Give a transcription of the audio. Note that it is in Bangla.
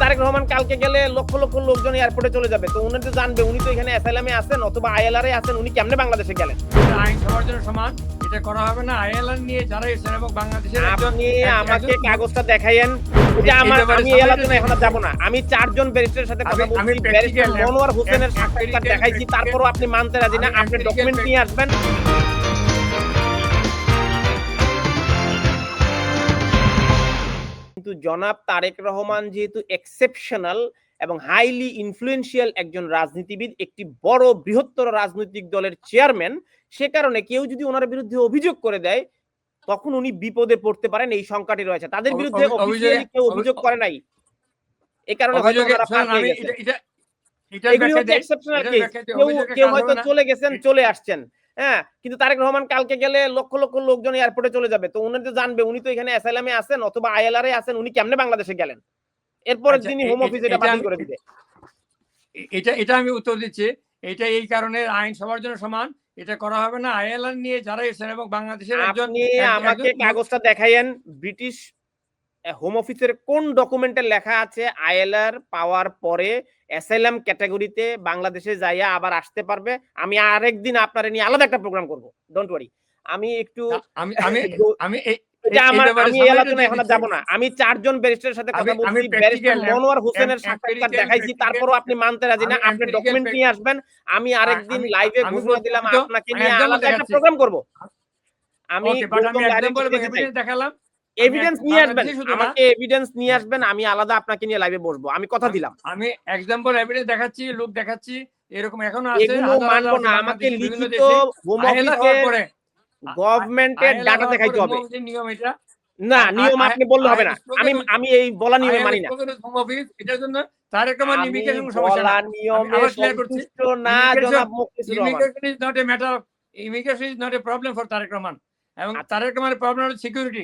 তারেক রহমান কালকে গেলে লক্ষ লক্ষ লোকজন এয়ারপোর্টে চলে যাবে। তো উনি তো জানবে উনি তো এখানে অ্যাসাইলামে আছেন অথবা আইএলআর এ আছেন উনি কেমনে বাংলাদেশে গেলেন? আইন সবার জন্য সমান এটা করা হবে না। আইএলআর নিয়ে যারা এসেছেন এবং বাংলাদেশের আপনি আমাকে কাগজটা দেখাইয়েন এটা আমার আমি সবাই এখন যাব না। আমি চারজন ব্যারিস্টারের সাথে কথা বলছি। ব্যারিস্টার মনোয়ার হোসেনের সাক্ষাৎকার দেখাইছি তারপরও আপনি মানতে রাজি না। আপনি ডকুমেন্ট নিয়ে আসবেন। জনাব তারেক রহমান যেহেতু এক্সেপশনাল এবং হাইলি ইনফ্লুয়েন্সিয়াল একজন রাজনীতিবিদ একটি বড় বৃহত্তর রাজনৈতিক দলের চেয়ারম্যান সে কারণে কেউ যদি ওনার বিরুদ্ধে অভিযোগ করে দেয় তখন উনি বিপদে পড়তে পারেন এই সংখ্যাটি রয়েছে। তাদের বিরুদ্ধে কেউ অভিযোগ করে নাই। এই কারণে এগুলি হচ্ছে এক্সেপশনাল কেস কেউ কেউ হয়তো চলে গেছেন চলে আসছেন। হ্যাঁ? কিন্তু তারেক রহমান কালকে গেলে লক্ষ লক্ষ লোকজন এয়ারপোর্টে চলে যাবে। তো উনি তো জানবে উনি তো এখানে অ্যাসাইলামে আছেন অথবা আইএলআর এ আছেন উনি কেমনে বাংলাদেশে গেলেন? আচ্ছা, দিনই হোম অফিস এটা বাতিল করে দিবে। এটা এটা আমি উত্তর দিচ্ছি। এটা এই কারণে আইন সবার জন্য সমান। এটা করা হবে না। আইএলআর নিয়ে যারা এসেছেন এবং বাংলাদেশের একজন আমাকে কাগজটা দেখাইয়েন ব্রিটিশ হোম অফিসের কোন ডকুমেন্টে লেখা আছে? আইএলআর পাওয়ার পরে অ্যাসাইলাম ক্যাটাগরিতে বাংলাদেশে যাইয়া আবার আসতে পারবে। আমি আরেকদিন আপনার নিয়ে আলাদা একটা প্রোগ্রাম করব। ডোন্ট ওয়ারি আমি একটু আমি আমি আমি আমি চারজন ব্যারিস্টারের সাথে কথা বলছি। ব্যারিস্টার মনোয়ার হোসেনের সাক্ষাৎকার দেখাইছি তারপরও আপনি মানতে রাজি না। আপনি ডকুমেন্ট নিয়ে আসবেন। আমি আরেকদিন লাইভে ঘোষণা দিলাম আপনাকে নিয়ে আলাদা একটা প্রোগ্রাম করব। আমি দেখালাম। এভিডেন্স নিয়ে আসবেন। আমাকে এভিডেন্স নিয়ে আসবেন আমি আলাদা আপনাকে নিয়ে লাইভে বসবো। আমি কথা দিলাম। আমি এক্সাম্পল এভিডেন্স দেখাচ্ছি লোক দেখাচ্ছি এরকম এখনও আছে। এগুলো মানবো না। আমাকে লিখিত। হোম অফিসের গভর্নমেন্টের ডাটা দেখাইতে হবে। নিয়ম এটা। না নিয়ম আপনি বললে হবে না। আমি আমি এই বলা নিয়ম মানি না। home office, এটার জন্য তারেক রহমান আমি ইমিগ্রেশন সমস্যা না নিয়মে করছি। সন্তুষ্ট না জনাব Mukhlisur Rahman. Immigration is not a matter of immigration is not a problem for Tarek Rahman এবং। তারেক রহমানের প্রবলেম হলো সিকিউরিটি